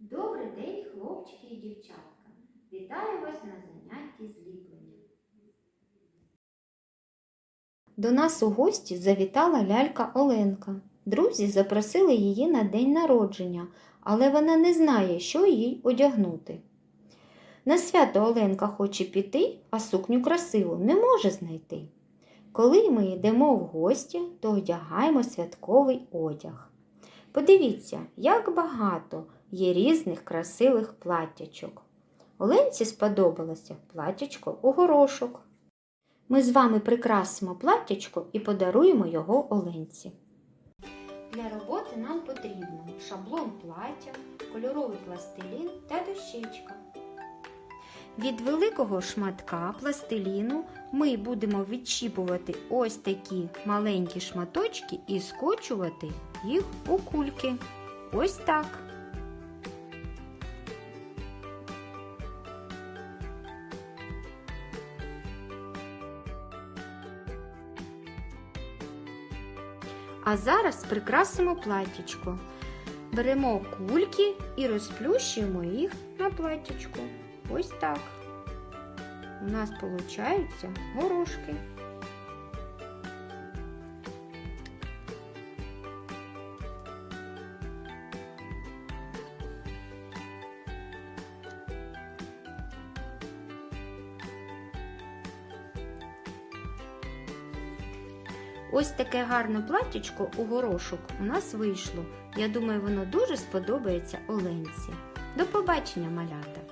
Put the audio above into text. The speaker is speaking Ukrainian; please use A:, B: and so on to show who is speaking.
A: Добрий день, хлопчики і дівчатка. Вітаю вас на занятті зліплення. До нас у гості завітала лялька Оленка. Друзі запросили її на день народження, але вона не знає, що їй одягнути. На свято Оленка хоче піти, а сукню красиву не може знайти. Коли ми йдемо в гості, то одягаємо святковий одяг. Подивіться, як багато є різних красивих платтячок. Оленці сподобалося платтячко у горошок. Ми з вами прикрасимо платтячко і подаруємо його Оленці. Для роботи нам потрібно шаблон плаття, кольоровий пластилін та дощечка. Від великого шматка пластиліну ми будемо відчіпувати ось такі маленькі шматочки і скочувати їх у кульки. Ось так. А зараз прикрасимо платтячко. Беремо кульки і розплющуємо їх на платтячку. Ось так. У нас получаються горошки. Ось таке гарне платтячко у горошок у нас вийшло. Я думаю, воно дуже сподобається Оленці. До побачення, малята!